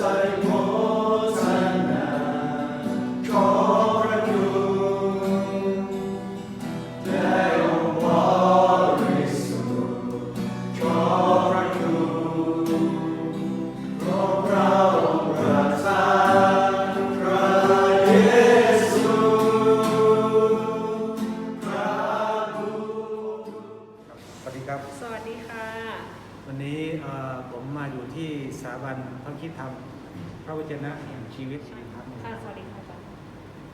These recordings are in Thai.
สุทธิ์ขอพระคุณขอพระองค์ประทานพระเยซูพระบุตรสวัสดีครับ สวัสดีค่ะ วันนี้เอ่อผมมาอยู่ที่สถาบันพระคิดธรรมพ ระวจนะแห่งชีวิตอีกครั้งหนึ่งค่ะสวัสดีค่ะอาจารย์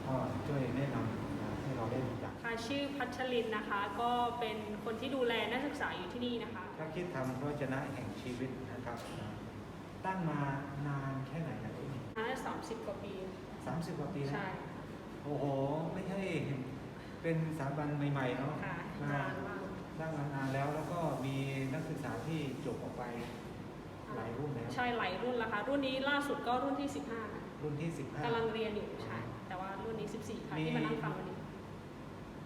ก็ช่วยแนะนำนะให้เราได้รู้จักค่ะชื่อพัชรินนะคะ ก็เป็นคนที่ดูแลนักศึกษาอยู่ที่นี่นะคะ พระคิดธรรมพระวจนะแห่งชีวิตนะครับนะตั้งมานานแค่ไหนนะที่นี่น่าจะสามสิบกว่าปี สามสิบกว่าปีแล้วใช่ โอ้โห ไม่ใช่เป็นสถาบันใหม่ๆเนาะค่ะนะนานมาก ตั้งมานานแล้วแล้วก็มีนักศึกษาที่จบออกไปหลายรุ่นแล้ว ใช่หลายรุ่นแล้วค่ะ รุ่นนี้ล่าสุดก็รุ่นที่รุ่นที่สิบ15ห้ากำลังเรียนอยู่ใช่แต่ว่ารุ่นนี้ 14 ค่ะที่มานั่งฟังวันนี้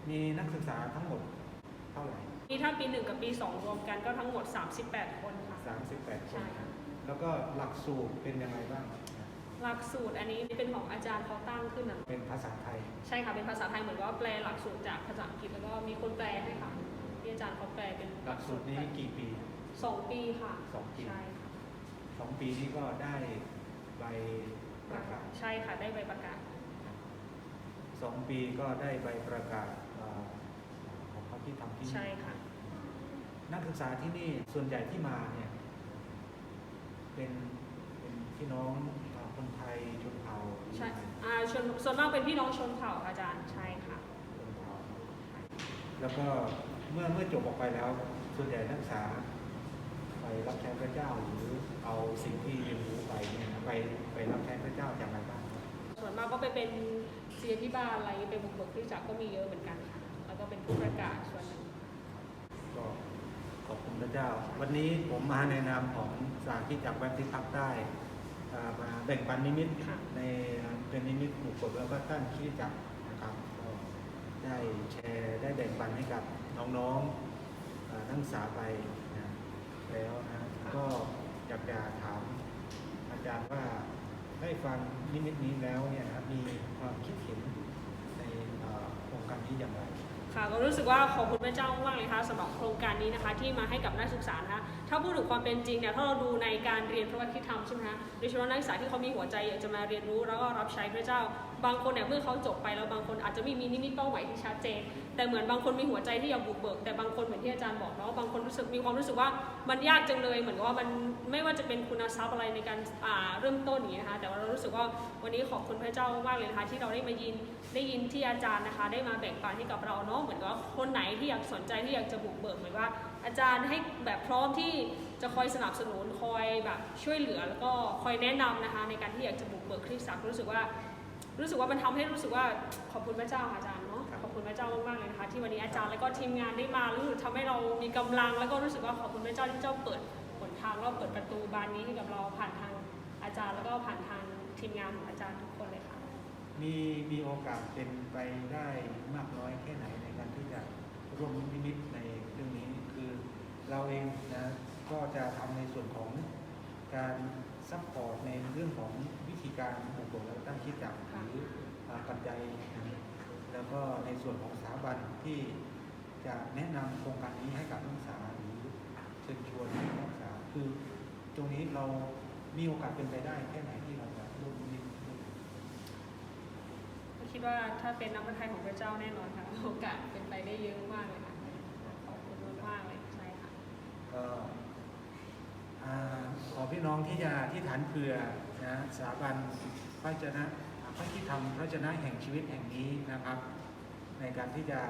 มีนักศึกษาทั้งหมดเท่าไหร่นี่ถ้าปี 1 กับปี 2 รวมกันก็ทั้งหมด 38 คนค่ะ 38คใช่นค่ะแล้วก็หลักสูตรเป็นยังไงบ้างหลักสูตรอันนี้เป็นของอาจารย์เขาตั้งขึ้นนะเป็นภาษาไทย ใช่ค่ะ เป็นภาษาไทยเหมือนว่าแปลหลักสูตรจากภาษาอังกฤษแล้วก็มีคนแปลให้ค่ะที่อาจารย์เขาแปลเป็นหลักสูตรนี้กี่ปีสองปีค่ะสองปีใช่ค่ะ สองปีนี้ก็ได้ใบประกาศใช่ค่ะได้ใบประกาศ สองปีก็ได้ใบประกาศเอ่อของเขาที่ทำที่นี่ใช่ค่ะ นักศึกษาที่นี่ส่วนใหญ่ที่มาเนี่ย เป็นเป็นพี่น้องเอ่อคนไทยชนเผ่าหรือใช่ยังไงอ่าชนส่วนมากเป็นพี่น้องชนเผ่าค่ะอาจารย์ใช่ค่ะ ชนเผ่าแล้วก็เมื่อเมื่อจบออกไปแล้ว ส่วนใหญ่นักศึกษาไป รับใช้พระเจ้าหรือเอาสิ่งที่เรียนรู้ไปเนี่ยนะไปไปรับใช้พระเจ้าจากไหนบ้างครับส่วนมากก็ไปเป็นเสียที่บ้านอะไรเป็นบุกเบิกที่จักรก็มีเยอะเหมือนกันค่ะแล้วก็เป็นผู้ประกาศส่วนหนึ่งก็ขอบคุณพระเจ้า วันนี้ผมมาในนามของสาธิตจากแว็บที่พักใต้อ่ามาแบ่งปันนิมิตในเป็นนิมิตบุคคลแล้วก็ตั้งคริดจักรนะครับก็ได้แชร์ได้แบ่งปันให้กับน้องๆอ่านักศึกษาไปนะ แล้วนะ ก็อยากจะถามอาจารย์ว่าได้ฟังนิมิตนี้แล้วเนี่ยนะครับมีความคิดเห็นในโครงการนี้อย่างไรค่ะก็รู้สึกว่าขอบคุณพระเจ้ามากเลยค่ะสำหรับโครงการนี้นะคะที่มาให้กับนักศึกษานะคะถ้าพูดถึงความเป็นจริงเนี่ยถ้าเราดูในการเรียนพระวจนะธรรมใช่ไหมคะโดยเฉพาะนักศึกษาที่เขามีหัวใจอยากจะมาเรียนรู้แล้วก็รับใช้พระเจ้า บางคนเนี่ยเมื่อเขาจบไปแล้วบางคนอาจจะไม่มีนิมิตเป้าหมายที่ชัดเจน แต่เหมือนบางคนมีหัวใจที่อยากบุกเบิก แต่บางคนเหมือนที่อาจารย์บอกเนาะบางคนรู้สึกมีความรู้สึกว่ามันยากจังเลย เหมือนกับว่ามันไม่ว่าจะเป็นคุณทรัพย์อะไรในการอ่าเริ่มต้นอย่างนี้นะคะแต่ว่าเรารู้สึกว่าวันนี้ขอบคุณพระเจ้ามากเลยนะคะที่เราได้มายินได้ยินที่อาจารย์นะคะ ได้มาแบ่งปันให้กับเราเนาะเหมือนกับว่าคนไหนที่อยากสนใจที่อยากจะบุกเบิกเหมือนว่า อาจารย์ให้แบบพร้อมที่จะคอยสนับสนุนคอยแบบช่วยเหลือแล้วก็คอยแนะนำนะคะ ในการที่อยากจะบุกเบิกคริสตจักรรู้สึกว่า รู้สึกว่ามันทำให้รู้สึกว่าขอบคุณพระเจ้าค่ะอาจารย์เนาะครับขอบคุณพระเจ้ามากๆเลยนะคะที่วันนี้อาจารย์แล้วก็ทีมงานได้มารู้สึกทำให้เรามีกำลัง แล้วก็รู้สึกว่าขอบคุณพระเจ้าที่เจ้าเปิดหนทางแล้วเปิดประตูบานนี้ให้กับเราผ่านทางอาจารย์แล้วก็ผ่านทางทีมงานของอาจารย์ทุกคนเลยค่ะมีมีโอกาสเป็นไปได้มากน้อยแค่ไหนในการที่จะร่วมนิมิตในเรื่องนี้คือเราเองนะก็จะทำในส่วนของการซัพพอร์ตในเรื่องของวิ ธีการบุกเบิกและตั้งคิดจักรหรืออ่าปัจจัยนะแล้วก็ในส่วนของสถาบันที่จะแนะนำโครงการนี้ให้กับนักศึกษาหรือเชิญชวนให้นักศึกษาคือตรงนี้เรามีโอกาสเป็นไปได้แค่ไหนที่เราจะร่วมนิมิตร่วมคิดว่าถ้าเป็นน้ำพระทัยของพระเจ้าแน่นอนค่ะโอกาสเป็นไปได้เยอะมากเลยค่ะขอบคุณมากๆเลยใช่ค่ะก็อ่า ขอพี่น้องที่จะที่ฐานเผื่อนะสถาบันพระเจนะพระที่ทำพระเจนะแห่งชีวิตแห่งนี้นะครับ ในการที่จะ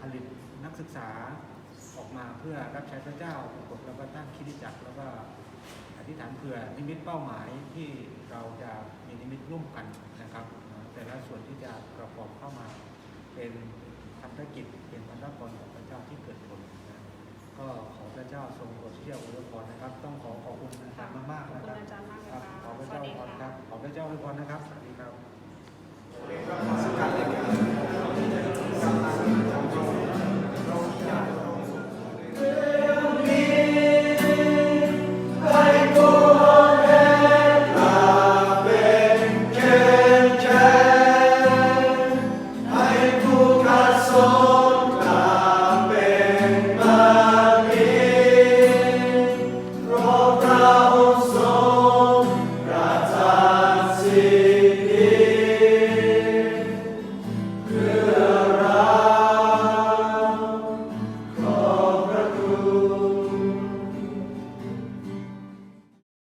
ผลิตนักศึกษาออกมาเพื่อรับใช้พระเจ้าปรากฏแล้วก็ตั้งคิดจักรแล้วก็อธิษฐานเผื่อนิมิตเป้าหมายที่เราจะมีนิมิตร่วมกันนะครับ แต่ละส่วนที่จะประกอบเข้ามาเป็น ก็ขอพระเจ้าทรงโปรดที่จะอวยพรนะครับ ต้องขอขอบคุณอาจารย์มากๆขอบนะคุครับณอาจารย์มากเลยครับค่ะขอพระสวัเจ้าสอดีวยพรค่ะครับขอพระเจ้าอวยพรนะครับสวัสดีครับ